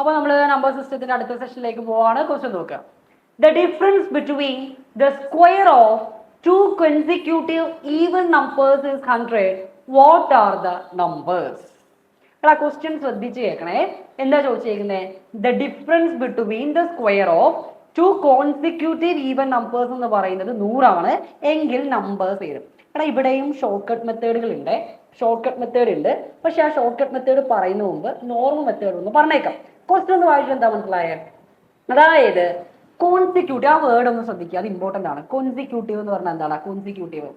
അപ്പോൾ നമ്മൾ നമ്പർ സിസ്റ്റത്തിന്റെ അടുത്ത സെഷനിലേക്ക് പോവാണ്. ക്വസ്റ്റ്യൻ നോക്കുക. The difference between the square of two consecutive even numbers is hundred what are the numbers എടാ ക്വസ്റ്റ്യൻ ശ്രദ്ധിച്ച് കേൾക്കണേ. എന്താ ചോദിച്ചേക്കുന്നത് the difference between the square of two consecutive even numbers എന്ന് പറയുന്നത് നൂറാണ്. എങ്കിൽ നമ്പേഴ്സ് വരും എടാ ഇവിടെയും ഷോർട്ട് കട്ട് മെത്തേഡുകൾ ഉണ്ട് ഷോർട്ട് കട്ട് മെത്തേഡ് ഉണ്ട്. പക്ഷെ ആ ഷോർട്ട് കട്ട് മെത്തേഡ് പറയുന്ന മുമ്പ് നോർമൽ മെത്തേഡ് ഒന്ന് പറഞ്ഞേക്കാം. വായിച്ചിട്ട് എന്താ മനസ്സിലായേ? അതായത് കോൺസിക്യൂട്ടീവ് ആ വേർഡ് ഒന്ന് ശ്രദ്ധിക്കുക അത് ഇമ്പോർട്ടന്റ് ആണ്. കോൺസിക്യൂട്ടീവ് എന്ന് പറഞ്ഞാൽ എന്താണ്? കോൺസിക്യൂട്ടീവ്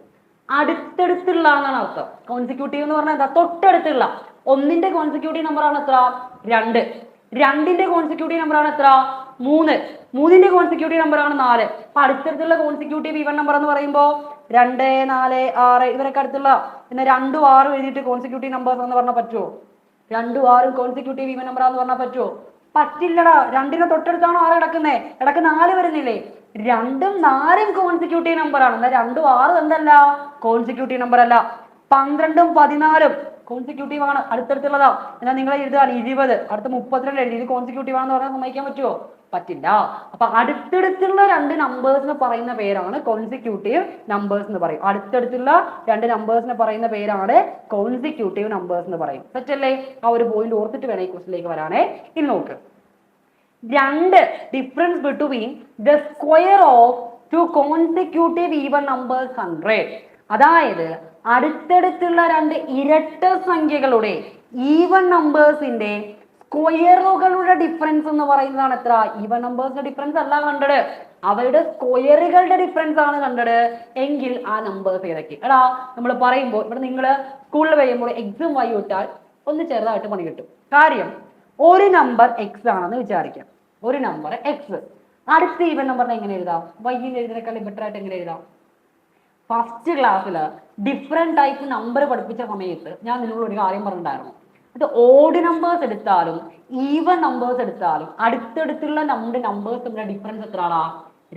അടുത്തടുത്തുള്ള എന്നാണ് അർത്ഥം. കോൺസിക്യൂട്ടീവ് എന്ന് പറഞ്ഞാൽ എന്താ? തൊട്ടടുത്തുള്ള. ഒന്നിന്റെ കോൺസിക്യൂട്ടീവ് നമ്പർ ആണ് എത്ര? രണ്ട്. രണ്ടിന്റെ കോൺസിക്യൂട്ടീവ് നമ്പർ ആണ് എത്ര? മൂന്ന്. മൂന്നിന്റെ കോൺസിക്യൂട്ടീവ് നമ്പർ ആണ് നാല്. അപ്പൊ അടുത്തടുത്തുള്ള കോൺസിക്യൂട്ടീവ് ഈവൻ നമ്പർ എന്ന് പറയുമ്പോൾ രണ്ട് നാല് ആറ് ഇവരൊക്കെ അടുത്തുള്ള. പിന്നെ രണ്ടും ആറും എഴുതിയിട്ട് കോൺസിക്യൂട്ടീവ് നമ്പേഴ്സ് എന്ന് പറഞ്ഞാൽ പറ്റുമോ രണ്ടും ആറും കോൺസിക്യൂട്ടീവ് ഈവൻ നമ്പർ എന്ന് പറഞ്ഞാൽ പറ്റുമോ പറ്റില്ലടാ. രണ്ടിനെ തൊട്ടടുത്താണോ ആറ് കിടക്കുന്നേ? ഇടയ്ക്ക് നാല് വരുന്നില്ലേ? രണ്ടും നാലും കോൺസിക്യൂട്ടീവ് ആണ്. എന്നാൽ രണ്ടും ആറും എന്തല്ല? കോൺസിക്യൂട്ടീവ് നമ്പർ അല്ല. പന്ത്രണ്ടും പതിനാലും കോൺസിക്യൂട്ടീവ് ആണ് അടുത്തടുത്തുള്ളതാ. എന്നാൽ നിങ്ങൾ എഴുതുകയാണ് ഇരുപത് അടുത്ത മുപ്പത്തിരണ്ട് എഴുതി. ഇത് കോൺസിക്യൂട്ടീവ് ആണെന്ന് പറഞ്ഞാൽ സമ്മതിക്കാൻ പറ്റുമോ പറ്റില്ല. അപ്പൊ അടുത്തടുത്തുള്ള രണ്ട് നമ്പേഴ്സിന് പറയുന്ന പേരാണ് കോൺസിക്യൂട്ടീവ് നമ്പേഴ്സ് എന്ന് പറയും. അടുത്തടുത്തുള്ള രണ്ട് നമ്പേഴ്സിന് പറയുന്ന പേരാണ് കോൺസിക്യൂട്ടീവ് നമ്പേഴ്സ് എന്ന് പറയും. സെറ്റല്ലേ ആ ഒരു പോയിന്റ് ഓർത്തിട്ട് വേണം ഈ ക്വസ്റ്റിലേക്ക് വരാനേ. ഇനി നോക്ക്. രണ്ട് difference between the square of two consecutive even numbers hundred അതായത് അടുത്തടുത്തുള്ള രണ്ട് ഇരട്ട സംഖ്യകളുടെ ഈവൻ നമ്പേഴ്സിന്റെ സ്ക്വയറുകളുടെ ഡിഫറൻസ് എന്ന് പറയുന്നതാണ് എത്ര? ഈവൻ നമ്പേഴ്സിന്റെ ഡിഫറൻസ് അല്ല കണ്ടത്. അവരുടെ സ്ക്വയറുകളുടെ ഡിഫറൻസ് ആണ് കണ്ടത്. എങ്കിൽ ആ നമ്പേഴ്സ് ഏതൊക്കെ? എടാ നമ്മൾ പറയുമ്പോൾ ഇവിടെ നിങ്ങൾ സ്കൂളിൽ കഴിയുമ്പോൾ എക്സും വൈ ഇട്ടാൽ ഒന്ന് ചെറുതായിട്ട് പണി കിട്ടും. കാര്യം ഒരു നമ്പർ എക്സ് ആണെന്ന് വിചാരിക്കാം. ഒരു നമ്പർ എക്സ് അടുത്ത ഈവൻ നമ്പറിനെ എങ്ങനെ എഴുതാം? വൈകിൽ എഴുതിനേക്കാളും ബെറ്റർ ആയിട്ട് എങ്ങനെ എഴുതാം? ഫസ്റ്റ് ക്ലാസ്സിൽ ഡിഫറെന്റ് ടൈപ്പ് നമ്പർ പഠിപ്പിച്ച സമയത്ത് ഞാൻ നിങ്ങളോട് ഒരു കാര്യം പറഞ്ഞിട്ടുണ്ടായിരുന്നു. അത് ഓഡ് നമ്പേഴ്സ് എടുത്താലും ഈവൻ നമ്പേഴ്സ് എടുത്താലും അടുത്തടുത്തുള്ള നമ്മുടെ നമ്പേഴ്സ് തമ്മിലുള്ള ഡിഫറൻസ് എത്രയാണാ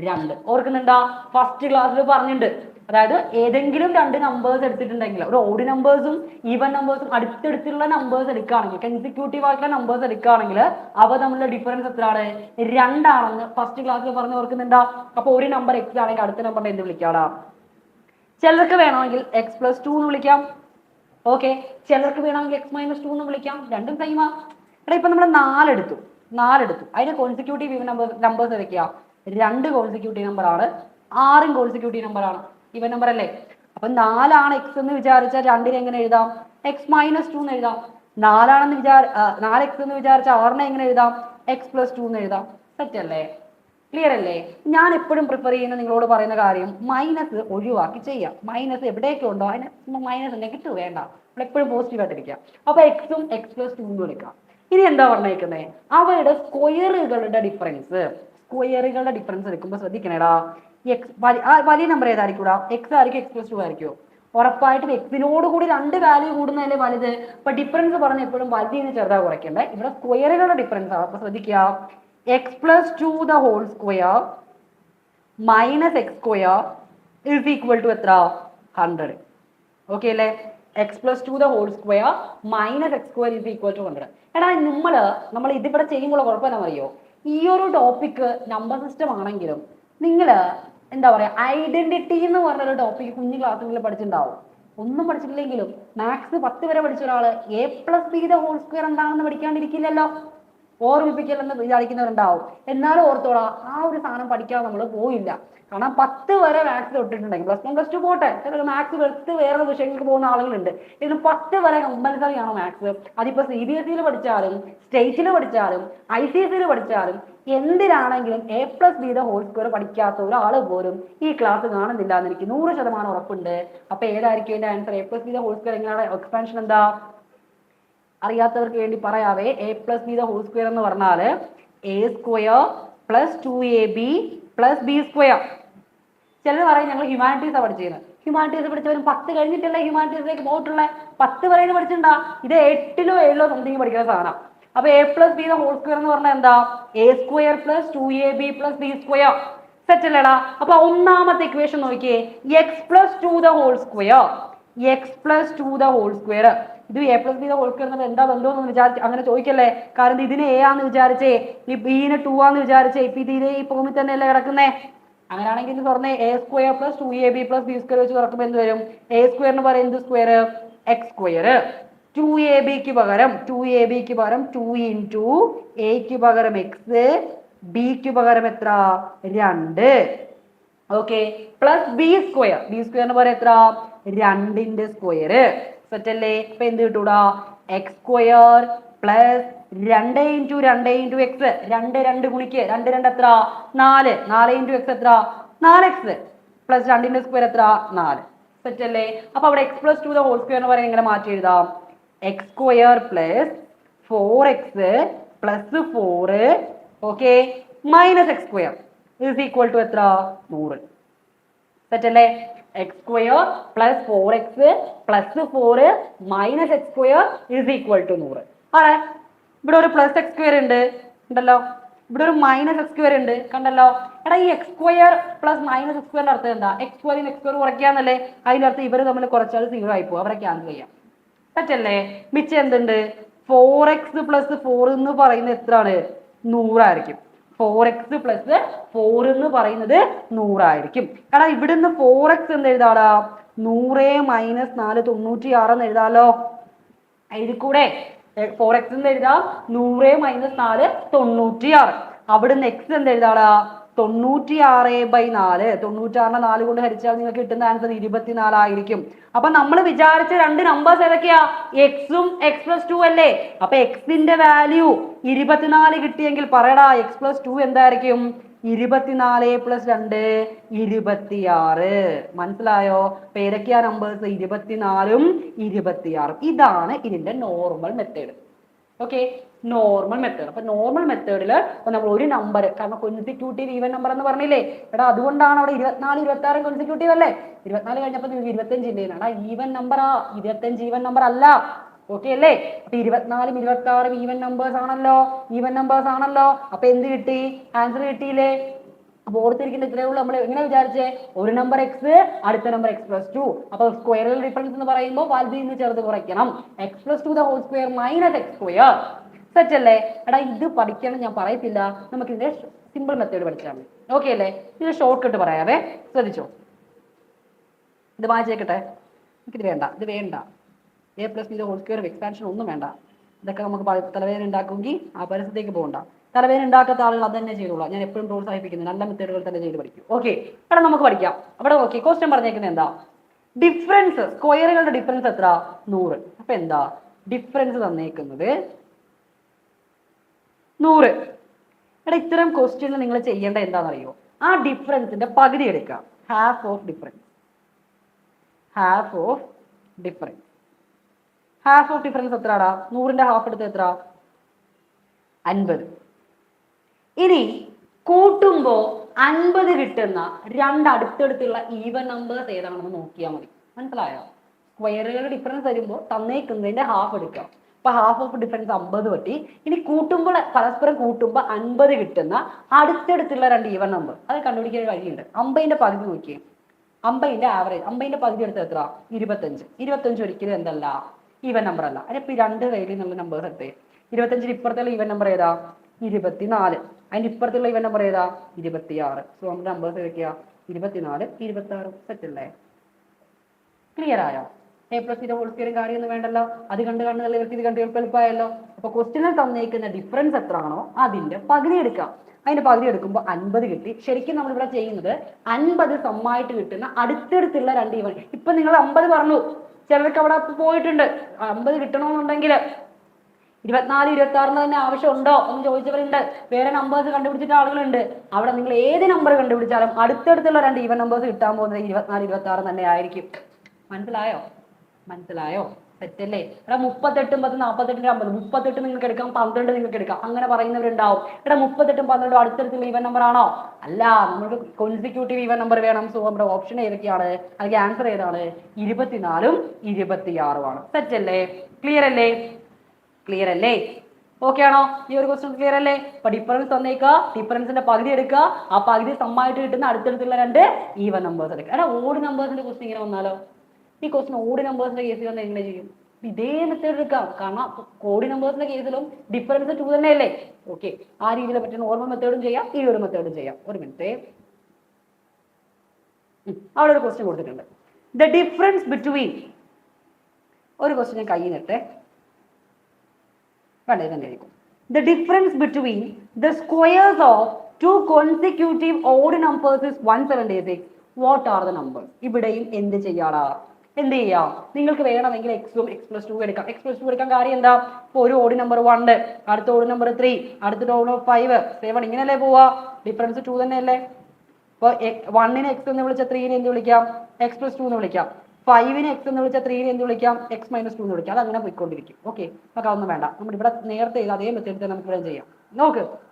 രണ്ട്. ഓർക്കുന്നുണ്ടാ? ഫസ്റ്റ് ക്ലാസ്സിൽ പറഞ്ഞിട്ടുണ്ട്. അതായത് ഏതെങ്കിലും രണ്ട് നമ്പേഴ്സ് എടുത്തിട്ടുണ്ടെങ്കിൽ ഒരു ഓഡ് നമ്പേഴ്സും ഈവൻ നമ്പേഴ്സും അടുത്തടുത്തുള്ള നമ്പേഴ്സ് എടുക്കുകയാണെങ്കിൽ കൺസിക്യൂട്ടീവ് ആയിട്ടുള്ള നമ്പേഴ്സ് എടുക്കുകയാണെങ്കിൽ അവ തമ്മിലുള്ള ഡിഫറൻസ് എത്രയാണ്? രണ്ടാണെന്ന് ഫസ്റ്റ് ക്ലാസ്സിൽ പറഞ്ഞ് ഓർക്കുന്നുണ്ടാ? അപ്പൊ ഒരു നമ്പർ എക്സ് ആണെങ്കിൽ അടുത്ത നമ്പറിനെ എന്ത് വിളിക്കാടാ? ചിലർക്ക് വേണമെങ്കിൽ എക്സ് പ്ലസ് ടു എന്ന് വിളിക്കാം. ഓക്കെ ചിലർക്ക് വേണമെങ്കിൽ എക്സ് മൈനസ് ടു എന്ന് വിളിക്കാം. രണ്ടും സൈമാ എടാ ഇപ്പൊ നമ്മൾ നാലെടുത്തു. നാലെടുത്തു. അതിന്റെ കോൺസിക്യൂട്ടീവ് നമ്പർ നമ്പേഴ്സ് ഏതൊക്കെയാ? രണ്ട് കോൺസിക്യൂട്ടീവ് ആണ്. ആറും കോൺസിക്യൂട്ടീവ് ആണ്. ഇവൻ നമ്പർ അല്ലേ? അപ്പൊ നാലാണ് എക്സ് എന്ന് വിചാരിച്ചാൽ രണ്ടിനെ എങ്ങനെ എഴുതാം? എക്സ് മൈനസ് ടു എന്ന് എഴുതാം. നാലാണെന്ന് വിചാര ആ, നാല് എക്സ് എന്ന് വിചാരിച്ചാൽ ആറിനെ എങ്ങനെ എഴുതാം? എക്സ് പ്ലസ് ടു എന്ന് എഴുതാം. സെറ്റ് അല്ലേ? ക്ലിയർ അല്ലേ? ഞാൻ എപ്പോഴും പ്രിഫർ ചെയ്യുന്ന നിങ്ങളോട് പറയുന്ന കാര്യം മൈനസ് ഒഴിവാക്കി ചെയ്യാം. മൈനസ് എവിടെയൊക്കെ ഉണ്ടോ അതിന് മൈനസ് നെഗറ്റീവ് വേണ്ട. നമ്മൾ എപ്പോഴും പോസിറ്റീവ് ആയിട്ടിരിക്കുക അപ്പൊ എക്സും എക്സ് പ്ലസ് ടു എന്ന് വിളിക്കാം. ഇനി എന്താ പറഞ്ഞേക്കുന്നത് അവയുടെ സ്ക്വയറുകളുടെ ഡിഫറൻസ് സ്ക്വയറുകളുടെ ഡിഫറൻസ് എടുക്കുമ്പോൾ ശ്രദ്ധിക്കണേടാ. എക്സ് വലിയ നമ്പർ ഏതായിരിക്കൂടാ? എക്സ് ആയിരിക്കും എക്സ് പ്ലസ് ടു ആയിരിക്കും. ഉറപ്പായിട്ടും എക്സിനോട് കൂടി രണ്ട് വാല്യൂ കൂടുന്നതല്ലേ വലുത്? അപ്പൊ ഡിഫറൻസ് പറഞ്ഞ എപ്പോഴും വലുതിന് ചെറുതാ കുറയ്ക്കണ്ടേ. ഇവിടെ സ്ക്വയറുകളുടെ ഡിഫറൻസ് ആണ് അപ്പൊ ശ്രദ്ധിക്കുക X plus two the whole square minus X square is equal to എത്ര? ഹൺഡ്രഡ് ഓക്കെ അല്ലേ? X plus two the whole square minus X square is equal to hundred എടാ നമ്മൾ നമ്മൾ ഇതിവിടെ ചെയ്യുമ്പോൾ കുഴപ്പം അറിയോ ഈ ഒരു ടോപ്പിക്ക് നമ്പർ സിസ്റ്റം ആണെങ്കിലും നിങ്ങൾ എന്താ പറയാ ഐഡന്റിറ്റി എന്ന് പറഞ്ഞൊരു ടോപ്പിക്ക് കുഞ്ഞു ക്ലാസ്സുകളിൽ പഠിച്ചിട്ടുണ്ടാവും. ഒന്നും പഠിച്ചിട്ടില്ലെങ്കിലും മാത്സ് പത്ത് വരെ പഠിച്ച ഒരാൾ A plus B the whole square എന്താണെന്ന് പഠിക്കാണ്ടിരിക്കില്ലല്ലോ. ഓർമ്മിപ്പിക്കലെന്ന് വിചാരിക്കുന്നവരുണ്ടാവും. എന്നാലും ഓർത്തോളാ ആ ഒരു സാധനം പഠിക്കാൻ നമ്മൾ പോയില്ല. കാരണം പത്ത് വരെ മാത്സ് തൊട്ടിട്ടുണ്ടെങ്കിൽ പ്ലസ് വൺ പ്ലസ് ടു പോട്ടെ. ചില മാത്സ് വെറുത്ത് വേറെ വിഷയങ്ങൾക്ക് പോകുന്ന ആളുകളുണ്ട്. ഇതിന് പത്ത് വരെ കമ്പൽസറി ആണ് മാത്സ് അതിപ്പോ സി ബി എസ് സിയിൽ പഠിച്ചാലും സ്റ്റേറ്റിൽ പഠിച്ചാലും ഐ സി എസ് സിയിൽ പഠിച്ചാലും എന്തിനാണെങ്കിലും A plus B the whole square പഠിക്കാത്ത ഒരാൾ പോലും ഈ ക്ലാസ് കാണുന്നില്ല എന്ന് എനിക്ക് നൂറ് ശതമാനം ഉറപ്പുണ്ട്. അപ്പൊ ഏതായിരിക്കും എന്റെ answer A plus B the whole square എങ്ങനെയാണ്? എക്സ്പാൻഷൻ എന്താ? അറിയാത്തവർക്ക് വേണ്ടി പറയാവേ. A plus B the whole square എന്ന് പറഞ്ഞാൽ A square plus two A B plus B square ചിലർ പറയും ഞങ്ങൾ ഹ്യൂമാനിറ്റീസാണ് പഠിച്ചത് ഹ്യൂമാനിറ്റീസ് പഠിച്ചവരും പത്ത് കഴിഞ്ഞിട്ടല്ലേ ഹ്യൂമാനിറ്റീസിലേക്ക് പോയിട്ടുള്ളത് പത്ത് വരെ പഠിച്ചിട്ടുണ്ടാ? ഇത് എട്ടിലോ ഏഴിലോ സംതിങ് പഠിക്കുന്ന സാധനം. അപ്പൊ A plus B the whole square എന്ന് പറഞ്ഞാൽ എന്താ? A square plus two A B plus B square set അല്ലേടാ? അപ്പൊ ഒന്നാമത്തെ ഇക്വേഷൻ നോക്കിയേ. X plus two the whole square X plus two the whole square ഇത് എ പ്ലസ് ബി സ്ക്വയർ എന്താ ബന്ധമെന്ന് വിചാരിച്ച് അങ്ങനെ ചോദിക്കല്ലേ? കാരണം ഇതിന് എ ആന്ന് വിചാരിച്ചേ ഈ ബിന് ടു ആന്ന് വിചാരിച്ചേ ഇപ്പൊ ഇതിന് ഈ ഫോമിൽ തന്നെയല്ലേ കിടക്കുന്നേ? അങ്ങനെയാണെങ്കിൽ ഇത് പറഞ്ഞേ A square plus two A B plus B square വെച്ച് തുറക്കുമ്പോൾ എന്ത് വരും? എ സ്ക്വയർ എന്ന് പറയുന്നത് square X square two A ബിക്ക് പകരം ടു എ ബിക്ക് പകരം ടു ഇന്റു എക്ക് പകരം എക്സ് ബിക്ക് പകരം എത്ര? രണ്ട്. Okay plus b square b സ്ക്വയറിന് പകരം എത്ര? രണ്ടിന്റെ സ്ക്വയർ സെറ്റ് അല്ലേ ഇപ്പൊ എന്ത് കിട്ടൂടാ? എക്സ് സ്ക്വയർ പ്ലസ് രണ്ട് ഇന്റു രണ്ട് ഇന്റു എക്സ് രണ്ട് രണ്ട് ഗുണിക്ക് രണ്ട് രണ്ട് എത്ര? നാല്. നാല് ഇന്റു എക്സ് എത്ര? നാല് എക്സ് പ്ലസ് രണ്ടിന്റെ സ്ക്വയർ എത്ര? നാല്. സെറ്റല്ലേ? അപ്പൊ അവിടെ x plus two the whole square എന്ന് പറയുന്നത് എങ്ങനെ മാറ്റി എഴുതാം? X square plus four x plus four okay minus x square is equal to എത്ര? നൂറ്. സെറ്റ് അല്ലേ x square plus four x plus four minus x square is equal to നൂറ്. ആണ്? ഇവിടെ ഒരു പ്ലസ് എക്സ് സ്ക്വയർ ഉണ്ട്. ഉണ്ടല്ലോ ഇവിടെ ഒരു മൈനസ് എക്സ് സ്ക്വയർ ഉണ്ട്. കണ്ടല്ലോ? എടാ ഈ x square plus minus x സ്ക്വയറിന്റെ അർത്ഥം എന്താ? എക്സ് സ്ക്വയറിന് എക്സ് സ്ക്വയർ കുറയ്ക്കാന്നല്ലേ? അതിന്റെ അർത്ഥം ഇവർ തമ്മിൽ കുറച്ചാൽ സീറോ ആയി പോകും അവരെ ക്യാൻസൽ ചെയ്യാം. തെറ്റല്ലേ മിച്ചം എന്തുണ്ട്? ഫോർ എക്സ് പ്ലസ് ഫോർ എന്ന് പറയുന്നത് എത്രയാണ്? നൂറായിരിക്കും. ഫോർ എക്സ് പ്ലസ് ഫോർ എന്ന് പറയുന്നത് നൂറായിരിക്കും. കാരണം ഇവിടുന്ന് ഫോർ എക്സ് എന്ന് എഴുതാടാ? നൂറ് മൈനസ് നാല് തൊണ്ണൂറ്റി ആറ് എന്ന് എഴുതാലോ? എഴുതിക്കൂടെ ഫോർ എക്സ് എന്ന് എഴുതാം. നൂറ് മൈനസ് നാല് തൊണ്ണൂറ്റി ആറ് അവിടുന്ന് എക്സ് എന്ത് എഴുതാടാ? തൊണ്ണൂറ്റി ആറ് ബൈ നാല്. തൊണ്ണൂറ്റാറിനെ നാല് കൊണ്ട് ഹരിച്ചാൽ നിങ്ങൾക്ക് കിട്ടുന്ന ആൻസർ ഇരുപത്തിനാലായിരിക്കും. അപ്പൊ നമ്മൾ വിചാരിച്ച രണ്ട് നമ്പേഴ്സ് ഏതൊക്കെയാ? എക്സും എക്സ് പ്ലസ് ടു അല്ലേ? അപ്പൊ എക്സിന്റെ വാല്യൂ ഇരുപത്തിനാല് കിട്ടിയെങ്കിൽ പറയടാ എക്സ് പ്ലസ് ടു എന്തായിരിക്കും? ഇരുപത്തിനാല് പ്ലസ് രണ്ട് ഇരുപത്തിയാറ്. മനസ്സിലായോ? അപ്പൊ ഏതൊക്കെയാ നമ്പേഴ്സ് ഇരുപത്തിനാലും ഇരുപത്തിയാറും. ഇതാണ് ഇതിന്റെ normal method okay normal method അപ്പൊ നോർമൽ മെത്തേഡിൽ നമ്മൾ ഒരു നമ്പർ കാരണം കോൺസിക്യൂട്ടീവ് ഈവൻ നമ്പർ എന്ന് പറഞ്ഞില്ലേ? എടാ അതുകൊണ്ടാണ് അവിടെ ഇരുപത്തിനാല് ഇരുപത്തി ആറ് കോൺസിക്യൂട്ടീവ് അല്ലേ? ഇരുപത്തിനാല് കഴിഞ്ഞപ്പോൾ നിങ്ങൾക്ക് ഇരുപത്തഞ്ച് ഇല്ലേ? എടാ ഈവൻ നമ്പറാ ഇരുപത്തഞ്ച് ഈവൻ നമ്പർ അല്ല. ഓക്കെ അല്ലേ? അപ്പൊ ഇരുപത്തിനാലും ഇരുപത്തി ആറും ഈവൻ നമ്പേഴ്സ് ആണല്ലോ. ഈവൻ നമ്പേഴ്സ് ആണല്ലോ. അപ്പൊ എന്ത് കിട്ടി? ആൻസർ കിട്ടിയില്ലേ? അപ്പൊ ഓർത്തിരിക്കുന്ന ഇത്രയേ ഉള്ളൂ. നമ്മൾ എങ്ങനെ വിചാരിച്ചേ? ഒരു നമ്പർ എക്സ് അടുത്ത നമ്പർ എക്സ് പ്ലസ് ടു അപ്പൊ സ്ക്വയറൽ ഡിഫറൻസ് എന്ന് പറയുമ്പോൾ വലുതിൽ നിന്ന് ചെറുത് കുറയ്ക്കണം. X plus two the whole square minus x square set അല്ലേ? എടാ ഇത് പഠിക്കണം ഞാൻ പറയത്തില്ല. നമുക്ക് ഇതിന്റെ സിമ്പിൾ മെത്തേഡ് പഠിച്ചാൽ മതി. ഓക്കെ അല്ലേ? ഇത് ഷോർട്ട് കട്ട് പറയാവേ. ശ്രദ്ധിച്ചോ? ഇത് വായിച്ചേക്കട്ടെ. എനിക്കിത് വേണ്ട. ഇത് വേണ്ട. A plus b whole square expansion ഒന്നും വേണ്ട. ഇതൊക്കെ നമുക്ക് തലവേദന ഉണ്ടാക്കുമെങ്കിൽ ആ പരസ്യത്തേക്ക് പോകണ്ട. തലവേദന ഉണ്ടാക്കാത്ത ആളുകൾ അത് തന്നെ ചെയ്തോളാം. ഞാൻ എപ്പോഴും പ്രോത്സാഹിപ്പിക്കുന്നു. നല്ല മെത്തേഡുകൾ തന്നെ ചെയ്ത് പഠിക്കും. ഓക്കെ അവിടെ നമുക്ക് പഠിക്കാം. അവിടെ ഓക്കെ ക്വസ്റ്റ്യൻ പറഞ്ഞേക്കുന്നത് എന്താ? ഡിഫറൻസ് സ്ക്വയറുകളുടെ ഡിഫറൻസ് എത്ര? നൂറ്. അപ്പൊ എന്താ? ഡിഫറൻസ് തന്നേക്കുന്നത് നൂറ്. എടാ ഇത്തരം ക്വസ്റ്റ്യനിൽ നിങ്ങൾ ചെയ്യേണ്ട എന്താണെന്നറിയോ ആ ഡിഫറൻസിന്റെ പകുതി എടുക്കുക half of difference half of difference half of difference എത്രടാ? നൂറിന്റെ ഹാഫ് എടുത്ത് എത്ര? അൻപത്. ഇനി കൂട്ടുമ്പോ അൻപത് കിട്ടുന്ന രണ്ട് അടുത്തടുത്തുള്ള ഈവൻ നമ്പേഴ്സ് ഏതാണെന്ന് നോക്കിയാൽ മതി. മനസ്സിലായോ? സ്ക്വയറുകളുടെ ഡിഫറൻസ് വരുമ്പോൾ തന്നേക്കുന്നതിന്റെ ഹാഫ് എടുക്കുക അപ്പൊ ഹാഫ് ഓഫ് ഡിഫറൻസ് അമ്പത് പറ്റി ഇനി കൂട്ടുമ്പോൾ പരസ്പരം കൂട്ടുമ്പോൾ അൻപത് കിട്ടുന്ന അടുത്തടുത്തുള്ള രണ്ട് ഈവൻ നമ്പർ അത് കണ്ടുപിടിക്കാൻ ഒരു വഴിയുണ്ട്. അമ്പതിന്റെ പകുതി നോക്കിയേ. അമ്പതിന്റെ ആവറേജ് അമ്പതിന്റെ പകുതി എടുത്ത് എത്ര ഇരുപത്തഞ്ച്. ഇരുപത്തഞ്ച് ഒരിക്കലും എന്തല്ല. ഈവൻ നമ്പർ അല്ല. അതിനിപ്പോ രണ്ട് കയ്യിൽ നിന്നുള്ള നമ്പേഴ്സ് എടുത്തേ. ഇരുപത്തഞ്ചിന് ഇപ്പുറത്തുള്ള ഈവൻ നമ്പർ ഏതാ? ഇരുപത്തിനാല്. അതിന്റെ ഇപ്പുറത്തുള്ള ഈവൻ നമ്പർ ഏതാ? ഇരുപത്തിയാറ്. സോ നമ്മുടെ നമ്പേഴ്സ് ഏതൊക്കെയാ? ഇരുപത്തിനാല് ഇരുപത്തി ആറ് സെറ്റ് അല്ലേ? ക്ലിയർ ആയോ? എ പ്ലസ് ഇത് ഹോൾ സ്ക്വയറും കാര്യമൊന്നും വേണ്ടല്ലോ. അത് കണ്ട് കണ്ട് ഇവർക്ക് ഇത് കണ്ട് എളുപ്പം എളുപ്പമായല്ലോ അപ്പൊ ക്വസ്റ്റിനിൽ തന്നേക്കുന്ന ഡിഫറൻസ് എത്രയാണോ അതിന്റെ പകുതി എടുക്കാം. അതിന്റെ പകുതി എടുക്കുമ്പോൾ അൻപത് കിട്ടി. ശരിക്കും നമ്മൾ ഇവിടെ ചെയ്യുന്നത് അൻപത് സമ്മായിട്ട് കിട്ടുന്ന അടുത്തടുത്തുള്ള രണ്ട് ഇവൻ ഇപ്പൊ നിങ്ങൾ അമ്പത് പറഞ്ഞു. ചിലർക്ക് അവിടെ പോയിട്ടുണ്ട്. അമ്പത് കിട്ടണമെന്നുണ്ടെങ്കിൽ ഇരുപത്തിനാല് ഇരുപത്തി ആറിന് തന്നെ ആവശ്യമുണ്ടോ എന്ന് ചോദിച്ചവരുണ്ട്. വേറെ നമ്പേഴ്സ് കണ്ടുപിടിച്ചിട്ട് ആളുകളുണ്ട്. അവിടെ നിങ്ങൾ ഏത് നമ്പർ കണ്ടുപിടിച്ചാലും അടുത്തടുത്തുള്ള രണ്ട് ഈവൻ നമ്പേഴ്സ് കിട്ടാൻ പോകുന്നത് ഇരുപത്തിനാല് ഇരുപത്തി ആറ് തന്നെ ആയിരിക്കും. മനസ്സിലായോ? മനസ്സിലായോ? തെറ്റല്ലേ? എടാ മുപ്പത്തെട്ടും പത്ത് നാൽപ്പത്തെട്ടിന്റെ അമ്പത്. മുപ്പത്തെട്ട് നിങ്ങൾക്ക് എടുക്കാം പന്ത്രണ്ട് നിങ്ങൾക്ക് എടുക്കാം. അങ്ങനെ പറയുന്നവരുണ്ടാവും. എടാ മുപ്പത്തെട്ടും പന്ത്രണ്ടും അടുത്തടുത്തുള്ള ഈവൻ നമ്പർ ആണോ? അല്ല നമുക്ക് കോൺസിക്യൂട്ടീവ് ഈവൻ നമ്പർ വേണം സോ നമ്മുടെ ഓപ്ഷൻ ഏതൊക്കെയാണ്? അല്ലെങ്കിൽ ആൻസർ ഏതാണ്? ഇരുപത്തിനാലും ഇരുപത്തിയാറുമാണ് തെറ്റല്ലേ? ക്ലിയർ അല്ലേ? ക്ലിയർ അല്ലേ? ഓക്കെ ആണോ? ഈ ഒരു ക്വസ്റ്റ്യൻ ക്ലിയർ അല്ലേ? അപ്പൊ ഡിഫറൻസ് തന്നേക്കുക ഡിഫറൻസിന്റെ പകുതി എടുക്കുക ആ പകുതി സമ്മായിട്ട് കിട്ടുന്ന അടുത്തടുത്തുള്ള രണ്ട് ഈവൻ നമ്പേഴ്സ് എടുക്കുക എടാ ഓഡ് നമ്പേഴ്സിന്റെ ക്വസ്റ്റ്യൻ ഇങ്ങനെ വന്നാലോ? ഈ ക്വസ്റ്റ്യൻ ഓഡ് നമ്പേഴ്സിന്റെ കേസിൽ വന്നാൽ എങ്ങനെ ചെയ്യും? ഇതേ മെത്തേഡ് എടുക്കാം. കാരണം കോഡി നമ്പേഴ്സിന്റെ കേസിലും ഡിഫറൻസ് ടു തന്നെയല്ലേ? ഓക്കെ ആ രീതിയിൽ പറ്റുന്ന നോർമൽ മെത്തേഡും ചെയ്യാം. ഈ ഒരു മെത്തേഡും ചെയ്യാം. ഒരു മിനിറ്റ് അവിടെ ഒരു ക്വസ്റ്റ്യൻ കൊടുത്തിട്ടുണ്ട്. ദ ഡിഫറൻസ് ബിറ്റ്വീൻ ഒരു ക്വസ്റ്റ്യൻ ഞാൻ കയ്യിൽ നിട്ടെ വേണ്ട ഇത് തന്നെ ആയിരിക്കും the difference between the squares of two consecutive odd numbers is one seventy six what are the numbers ഇവിടെയും എന്ത് ചെയ്യാടാ? എന്ത് ചെയ്യാം നിങ്ങൾക്ക് വേണമെങ്കിൽ എക്സും എക്സ് പ്ലസ് ടു എടുക്കാം. എക്സ് പ്ലസ് ടു എടുക്കാൻ കാര്യം എന്താ? ഇപ്പോൾ ഒരു ഓഡ് നമ്പർ വൺ അടുത്ത ഓഡ് നമ്പർ ത്രീ അടുത്ത ഓടി ഫൈവ് സെവൻ ഇങ്ങനെയല്ലേ പോവാ? ഡിഫറൻസ് ടു തന്നെയല്ലേ? ഇപ്പോൾ വണ്ണിന് എക്സ് എന്ന് വിളിച്ച ത്രീനെ എന്ത് വിളിക്കാം? എക്സ് പ്ലസ് ടു എന്ന് വിളിക്കാം. ഫൈവിന് എക്സ് എന്ന് വിളിച്ച ത്രീനെ എന്ത് വിളിക്കാം? എക്സ് മൈനസ് ടു എന്ന് വിളിക്കാം. അത് അങ്ങനെ പോയിക്കൊണ്ടിരിക്കും. ഓക്കെ നമുക്ക് അതൊന്നും വേണ്ട. നമ്മൾ ഇവിടെ നേരത്തെ ചെയ്ത അതേ മെത്തേഡ് തന്നെ നമുക്ക് ഇവിടെ ചെയ്യാം? നോക്ക്.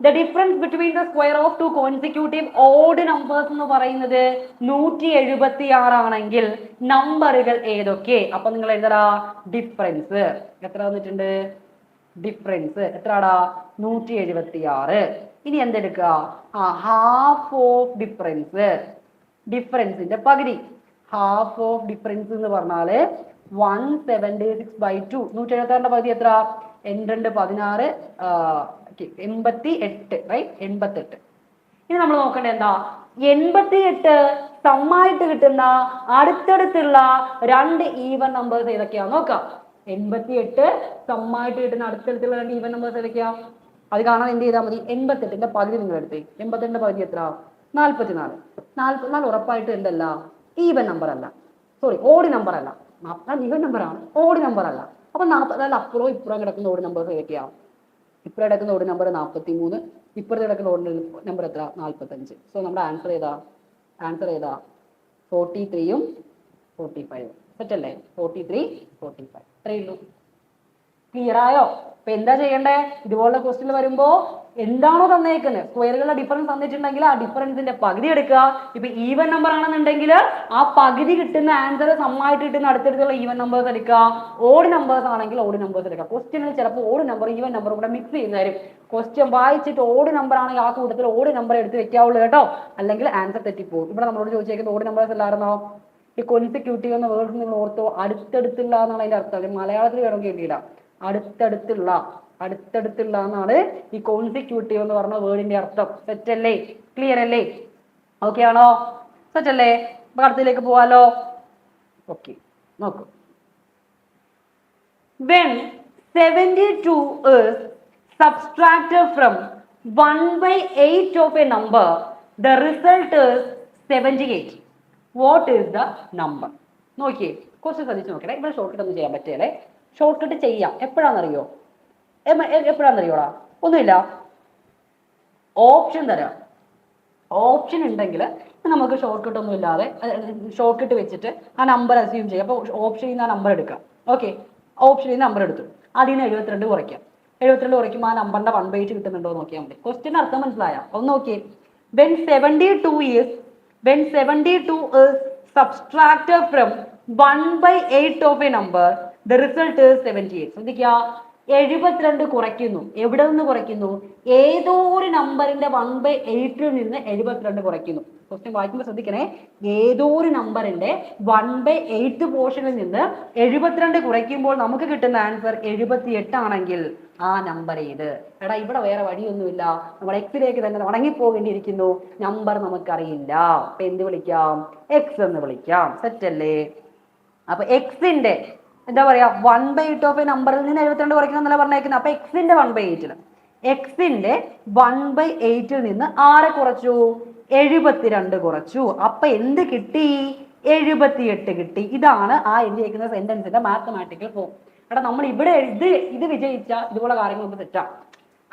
The difference between the square of two consecutive odd numbers എന്ന് പറയുന്നത് നൂറ്റി എഴുപത്തി ആറാണെങ്കിൽ നമ്പറുകൾ ഏതൊക്കെ? അപ്പൊ നിങ്ങൾ എഴുതടാ ഡിഫറൻസ് എത്ര വന്നിട്ടുണ്ട്? ഡിഫറൻസ് എത്രടാ? നൂറ്റി എഴുപത്തി ആറ് ഇനി എന്തെടുക്കുക? ആ ഹാഫ് ഓഫ് ഡിഫറൻസ് ഡിഫറൻസിന്റെ പകുതി. ഹാഫ് ഓഫ് ഡിഫറൻസ് എന്ന് പറഞ്ഞാൽ one seventy six by two നൂറ്റി എഴുപത്തി ആറിന്റെ പകുതി എത്ര എൺപത് പതിനാറ് എൺപത്തി എട്ട് റൈറ്റ് എൺപത്തെട്ട്. ഇനി നമ്മൾ നോക്കണ്ടേ എന്താ? എൺപത്തി എട്ട് സമ്മായിട്ട് കിട്ടുന്ന അടുത്തടുത്തുള്ള രണ്ട് ഈവൻ നമ്പേഴ്സ് ഏതൊക്കെയാ? നോക്കാം. എൺപത്തി എട്ട് സമ്മായിട്ട് കിട്ടുന്ന അടുത്തടുത്തുള്ള രണ്ട് ഈവൻ നമ്പേഴ്സ് ഏതൊക്കെയാ? അത് കാണാൻ എന്ത് ചെയ്താൽ മതി? എൺപത്തെട്ടിന്റെ പകുതി നിങ്ങൾ എടുത്തേ. എൺപത്തെട്ടിന്റെ പകുതി എത്ര? നാൽപ്പത്തിനാല് നാൽപ്പത്തിനാല് ഉറപ്പായിട്ട് എന്തല്ല? ഈവൻ നമ്പർ അല്ല. സോറി ഓടി നമ്പർ അല്ല. നാൽപ്പത്തിനാല് ഈവൻ നമ്പർ ആണ്. ഓടി നമ്പർ അല്ല. അപ്പൊ നാൽപ്പത്തിനാല് അപ്പുറവും ഇപ്പുറവും കിടക്കുന്ന ഓടി നമ്പേഴ്സ് ഏതൊക്കെയാ? ഇപ്പുറം കിടക്കുന്ന ഓർഡർ നമ്പർ നാൽപ്പത്തി മൂന്ന് ഇപ്പുറത്ത് കിടക്കുന്ന ഓർഡർ നമ്പർ എത്ര? നാൽപ്പത്തഞ്ച് സോ നമ്മുടെ ആൻസർ ഏതാ? ആൻസർ ഏതാ? ഫോർട്ടി ത്രീയും ഫോർട്ടി ഫൈവും സെറ്റല്ലേ ഫോർട്ടി ത്രീ ഫോർട്ടി ഫൈവ് അത്രയേ ഉള്ളൂ. ക്ലിയർ ആയോ? അപ്പൊ എന്താ ചെയ്യണ്ടേ? ഇതുപോലുള്ള ക്വസ്റ്റ്യൻ വരുമ്പോ എന്താണോ തന്നേക്കുന്നത് സ്ക്വയറുകളുടെ ഡിഫറൻസ് തന്നിട്ടുണ്ടെങ്കിൽ ആ ഡിഫറൻസിന്റെ പകുതി എടുക്കുക. ഇപ്പൊ ഈവൻ നമ്പർ ആണെന്നുണ്ടെങ്കിൽ ആ പകുതി കിട്ടുന്ന ആൻസർ സമ്മായിട്ട് കിട്ടുന്ന അടുത്തടുത്തുള്ള ഈവൻ നമ്പേഴ്സ് എടുക്കുക. ഓഡ് നമ്പേഴ്സ് ആണെങ്കിൽ ഓഡ് നമ്പേഴ്സ് എടുക്കുക. ക്വസ്റ്റ്യനിൽ ചിലപ്പോൾ ഓഡ് നമ്പർ ഈവൻ നമ്പർ കൂടെ മിക്സ് ചെയ്യുന്നതായിരിക്കും ക്വസ്റ്റ്യൻ വായിച്ചിട്ട് ഓഡ് നമ്പർ ആണെങ്കിൽ ആ കൂട്ടത്തിൽ ഓഡ് നമ്പർ എടുത്ത് വെക്കാവുള്ളൂ കേട്ടോ. അല്ലെങ്കിൽ ആൻസർ തെറ്റിപ്പോകും. ഇവിടെ നമ്മളോട് ചോദിച്ചേക്കുന്നത് ഓഡ് നമ്പേഴ്സ് അല്ലായിരുന്നോ? ഈ കൊൻസിക്യൂട്ടീവ് എന്ന വേർഡ് നിങ്ങൾ ഓർത്തോ? അടുത്തടുത്തുള്ള എന്നാണ് അതിന്റെ അർത്ഥം. മലയാളത്തിൽ വേണമെങ്കിൽ എഴുതിയിടാം. അടുത്തടുത്തുള്ള അടുത്തടുത്തുള്ള എന്നാണ് ഈ കോൺസിക്യൂട്ടീവ് എന്ന് പറഞ്ഞ വേർഡിന്റെ അർത്ഥം. സെറ്റ് അല്ലേ ക്ലിയർ അല്ലേ? ഓക്കെ ആണോ? സെറ്റ് അല്ലേ അപ്പൊ അടുത്തതിലേക്ക് പോവാലോ. ഓക്കെ നോക്കൂ. When 72 is subtracted from 1 by 8 of a number the result is 78 what is the number നോക്കിയേ കുറച്ച് ശ്രദ്ധിച്ച് നോക്കണേ. ഇവിടെ ഷോർട്ട് ഒന്നും ചെയ്യാൻ പറ്റില്ലേ ഷോർട്ട് കട്ട് ചെയ്യാം. എപ്പോഴാണെന്നറിയോ എപ്പോഴാണെന്നറിയോടാ ഒന്നുമില്ല. ഓപ്ഷൻ തരാം. ഓപ്ഷൻ ഉണ്ടെങ്കിൽ നമുക്ക് ഷോർട്ട് കട്ട് ഒന്നും ഇല്ലാതെ ഷോർട്ട് കട്ട് വെച്ചിട്ട് ആ നമ്പർ അസ്യൂം ചെയ്യാം. അപ്പോൾ ഓപ്ഷനിൽ നിന്ന് ആ നമ്പർ എടുക്കാം. ഓക്കെ ഓപ്ഷനിൽ നിന്ന് നമ്പർ എടുത്തു. അതിൽ നിന്ന് എഴുപത്തിരണ്ട് കുറയ്ക്കാം. എഴുപത്തിരണ്ട് കുറയ്ക്കുമ്പോൾ ആ നമ്പറിന്റെ വൺ ബൈറ്റ് കിട്ടുന്നുണ്ടോ നോക്കിയാൽ മതി. ക്വസ്റ്റ്യൻ അർത്ഥം മനസ്സിലായ? ഒന്ന് നോക്കിയേ. When seventy two years when seventy two years subtracted from one by eight of a number the result seventy eight ശ്രദ്ധിക്കുക. എഴുപത്തിരണ്ട് കുറയ്ക്കുന്നു. എവിടെ നിന്ന് കുറയ്ക്കുന്നു? ഏതോ ഒരു നമ്പറിന്റെ വൺ ബൈ എയ്റ്റിൽ നിന്ന് എഴുപത്തിരണ്ട് കുറയ്ക്കുന്നു. ക്വസ്റ്റ്യൻ വായിക്കുമ്പോൾ ശ്രദ്ധിക്കണേ. ഏതോ ഒരു നമ്പറിന്റെ വൺ ബൈ എയ്റ്റ് പോർഷനിൽ നിന്ന് എഴുപത്തിരണ്ട് കുറയ്ക്കുമ്പോൾ നമുക്ക് കിട്ടുന്ന ആൻസർ എഴുപത്തി ആണെങ്കിൽ ആ നമ്പർ ഏത്? എടാ ഇവിടെ വേറെ വഴിയൊന്നുമില്ല. നമ്മൾ എക്സിലേക്ക് തന്നെ ഉണങ്ങിപ്പോകേണ്ടിയിരിക്കുന്നു നമ്പർ നമുക്കറിയില്ല. അപ്പൊ എന്ത് വിളിക്കാം? എക്സ് എന്ന് വിളിക്കാം. സെറ്റ് അല്ലേ? അപ്പൊ എക്സിന്റെ എന്താ പറയാ one by eight of a നമ്പറിൽ നിന്ന് എഴുപത്തിരണ്ട് കുറയ്ക്കണം എന്നല്ല പറഞ്ഞേക്കുന്നത്. അപ്പൊ എക്സിന്റെ വൺ ബൈ എയ്റ്റിൽ എക്സിന്റെ വൺ ബൈ എയ്റ്റിൽ നിന്ന് ആരെ കുറച്ചു? എഴുപത്തിരണ്ട് കുറച്ചു. അപ്പൊ എന്ത് കിട്ടി? എഴുപത്തിയെട്ട് കിട്ടി. ഇതാണ് ആ എഴുതിയേക്കുന്ന സെന്റൻസിന്റെ മാത്തമാറ്റിക്കൽ ഫോം എടാ നമ്മൾ ഇവിടെ ഇത് ഇത് വിജയിച്ച ഇതുപോലെ കാര്യങ്ങളൊക്കെ തെറ്റാം.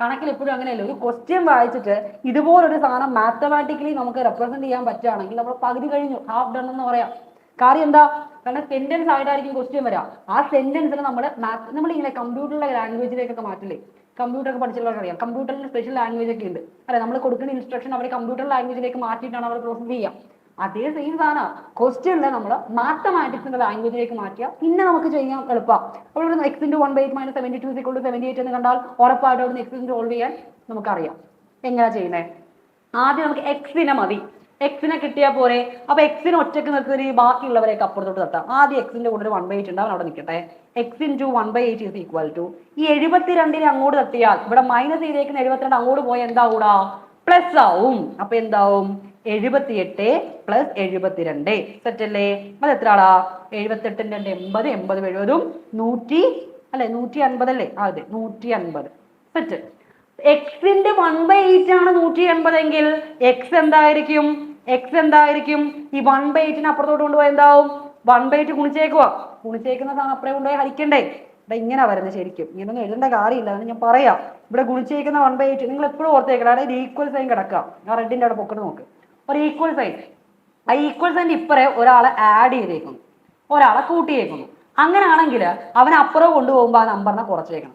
കണക്കിൽ എപ്പോഴും അങ്ങനെയല്ല? ഒരു ക്വസ്റ്റ്യൻ വായിച്ചിട്ട് ഇതുപോലൊരു സാധനം മാത്തമാറ്റിക്കലി നമുക്ക് റെപ്രസെന്റ് ചെയ്യാൻ പറ്റുകയാണെങ്കിൽ നമ്മൾ പകുതി കഴിഞ്ഞു. ഹാഫ് ഡൺ എന്ന് പറയാം. കാര്യം എന്താ? കാരണം സെന്റൻസ് ആയിട്ടായിരിക്കും ക്വസ്റ്റ്യൻ വരാം. ആ സെന്റൻസിന് നമ്മൾ നമ്മൾ ഇങ്ങനെ കമ്പ്യൂട്ടറിലെ ലാംഗ്വേജിലേക്കൊക്കെ മാറ്റില്ലേ? കമ്പ്യൂട്ടർ ഒക്കെ പഠിച്ചുള്ളവർക്ക് അറിയാം കമ്പ്യൂട്ടറിൽ സ്പെഷ്യൽ ലാംഗ്വേജ് ഒക്കെ ഉണ്ട്. അല്ലെ നമ്മൾ കൊടുക്കുന്ന ഇൻസ്ട്രക്ഷൻ അവർ കമ്പ്യൂട്ടർ ലാംഗ്വേജിലേക്ക് മാറ്റിയിട്ടാണ് അവർ പ്രോസസ് ചെയ്യുക അതേ സെയിം സാധനം. ക്വസ്റ്റ്യനിൽ നമ്മൾ മാത്തമാറ്റിക്സിന്റെ ലാംഗ്വേജിലേക്ക് മാറ്റിയാൽ പിന്നെ നമുക്ക് ചെയ്യാൻ എളുപ്പമാണ് അപ്പോൾ ഇവിടെ x into one by eight minus seventy two two seventy eight എന്ന് കണ്ടാൽ ഉറപ്പായിട്ടും എക്സ് സോൾവ് ചെയ്യാൻ നമുക്കറിയാം. എങ്ങനെയാ ചെയ്യുന്നത് ആദ്യം നമുക്ക് എക്സിനെ മതി. എക്സിനെ കിട്ടിയാൽ പോരെ. അപ്പൊ എക്സിന് ഒറ്റയ്ക്ക് നിൽക്കുന്ന ബാക്കിയുള്ളവരെയൊക്കെ അപ്പുറത്തോട്ട് തട്ടാം ആദ്യം എക്സിന്റെ കൂടെ ഒരു വൺ ബൈ എയ്റ്റ് ഉണ്ടാവും അവിടെ നിൽക്കട്ടെ x into one by eight is equal to ഈ എഴുപത്തിരണ്ടിനെ അങ്ങോട്ട് തട്ടിയാൽ ഇവിടെ മൈനസ് ചെയ്തേക്കുന്ന എഴുപത്തിരണ്ട് അങ്ങോട്ട് പോയാൽ എന്താവൂടാ? പ്ലസ് ആവും. അപ്പൊ എന്താവും? എഴുപത്തിയെട്ട് പ്ലസ് എഴുപത്തിരണ്ട്. സെറ്റ് അല്ലേ? അത് എത്ര ആളാ എഴുപത്തെട്ടിന്റെ രണ്ട് എൺപത് എൺപത് എഴുപതും നൂറ്റി അല്ലെ നൂറ്റി അൻപത് അല്ലേ? അതെ നൂറ്റി അൻപത്. സെറ്റ് എക്സിന്റെ വൺ ബൈ എയ്റ്റ് ആണ് നൂറ്റി എൺപതെങ്കിൽ എക്സ് എന്തായിരിക്കും? എക്സ് എന്തായിരിക്കും? ഈ വൺ ബൈ എയ്റ്റിന് അപ്പുറത്തോട്ട് കൊണ്ടുപോയി എന്താവും? വൺ ബൈ എയ്റ്റ് ഗുണിച്ചേക്കുക ഗുണിച്ചേക്കുന്ന സാധനം അപ്പുറം കൊണ്ടുപോയി ഹരിക്കണ്ടേ? ഇവിടെ ഇങ്ങനെ വരുന്നത് ശരിക്കും. ഇങ്ങനൊന്നും എഴുതേണ്ട കാര്യമില്ല. എന്ന് ഞാൻ പറയാം. ഇവിടെ ഗുണിച്ചേക്കുന്ന വൺ ബൈ എയ്റ്റ് നിങ്ങൾ എപ്പോഴും ഓർത്തേക്കണം. ഒരു ഈക്വൽ സൈൻ കിടക്കുക. ആ റെഡിന്റെ അവിടെ പൊക്കട്ട് നോക്ക്. ഒരു ഈക്വൽ സൈൻ ആ ഈക്വൽ സൈൻ ഇപ്പറേ ഒരാളെ ആഡ് ചെയ്തേക്കുന്നു. ഒരാളെ കൂട്ടിയേക്കുന്നു. അങ്ങനെയാണെങ്കിൽ അവൻ അപ്പുറം കൊണ്ടുപോകുമ്പോൾ ആ നമ്പറിനെ കുറച്ചേക്കണം.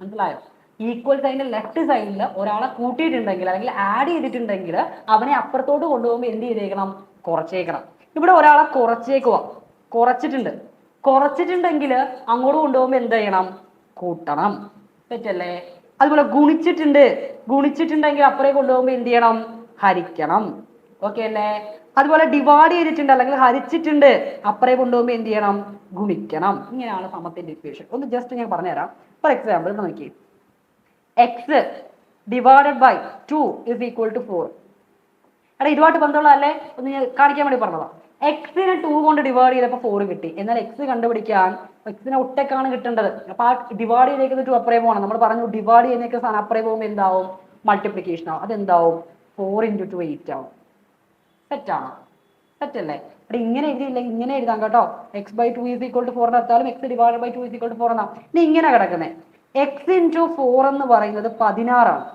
മനസ്സിലായോ? ഈക്വൽ സൈഡിന്റെ ലെഫ്റ്റ് സൈഡിൽ ഒരാളെ കൂട്ടിയിട്ടുണ്ടെങ്കിൽ അല്ലെങ്കിൽ ആഡ് ചെയ്തിട്ടുണ്ടെങ്കിൽ അവനെ അപ്പുറത്തോട്ട് കൊണ്ടുപോകുമ്പോൾ എന്ത് ചെയ്തേക്കണം? കുറച്ചേക്കണം. ഇവിടെ ഒരാളെ കുറച്ചേക്കുക കുറച്ചിട്ടുണ്ട്. കുറച്ചിട്ടുണ്ടെങ്കിൽ അങ്ങോട്ട് കൊണ്ടുപോകുമ്പോൾ എന്ത് ചെയ്യണം? കൂട്ടണം. തെറ്റല്ലേ അതുപോലെ ഗുണിച്ചിട്ടുണ്ട്. ഗുണിച്ചിട്ടുണ്ടെങ്കിൽ അപ്പുറേ കൊണ്ടുപോകുമ്പോൾ എന്ത് ചെയ്യണം? ഹരിക്കണം. ഓക്കെ അല്ലേ? അതുപോലെ ഡിവൈഡ് ചെയ്തിട്ടുണ്ട് അല്ലെങ്കിൽ ഹരിച്ചിട്ടുണ്ട്. അപ്പുറേ കൊണ്ടുപോകുമ്പോൾ എന്ത് ചെയ്യണം? ഗുണിക്കണം. ഇങ്ങനെയാണ് സമത്തിന്റെ ഇക്വേഷൻ ഒന്ന് ജസ്റ്റ് ഞാൻ പറഞ്ഞുതരാം. ഫോർ എക്സാമ്പിൾ നോക്കി x divided by two is equal to four എടാ ഇതുമായിട്ട് ബന്ധമുള്ളതല്ലേ? ഒന്ന് ഞാൻ കാണിക്കാൻ വേണ്ടി പറഞ്ഞതാ. എക്സിനെ ടു കൊണ്ട് ഡിവൈഡ് ചെയ്തപ്പോൾ ഫോർ കിട്ടി. എന്നാൽ എക്സ് കണ്ടുപിടിക്കാൻ എക്സിനെ ഒറ്റക്കാണ് കിട്ടേണ്ടത്. അപ്പൊ ആ ഡിവൈഡ് ചെയ്തേക്കുന്ന ടു അപ്പറേ പോകണം. നമ്മൾ പറഞ്ഞു ഡിവൈഡ് ചെയ്യുന്നേക്കുന്ന സാധനം അപ്പറേ പോകുമ്പോൾ എന്താവും? മൾട്ടിപ്ലിക്കേഷൻ ആവും. അതെന്താവും? ഫോർ ഇന്റു ടു എയ്റ്റ് ആവും. തെറ്റാണോ തെറ്റല്ലേ അവിടെ ഇങ്ങനെ എഴുതിയില്ല? ഇങ്ങനെ എഴുതാം കേട്ടോ. X by two is equal to four എടുത്താലും x divide by two is equal to four എന്നാ. ഇനി ഇങ്ങനെ കിടക്കുന്നത് എക്സ് ഇന്റു ഫോർ എന്ന് പറയുന്നത് പതിനാറാണ്.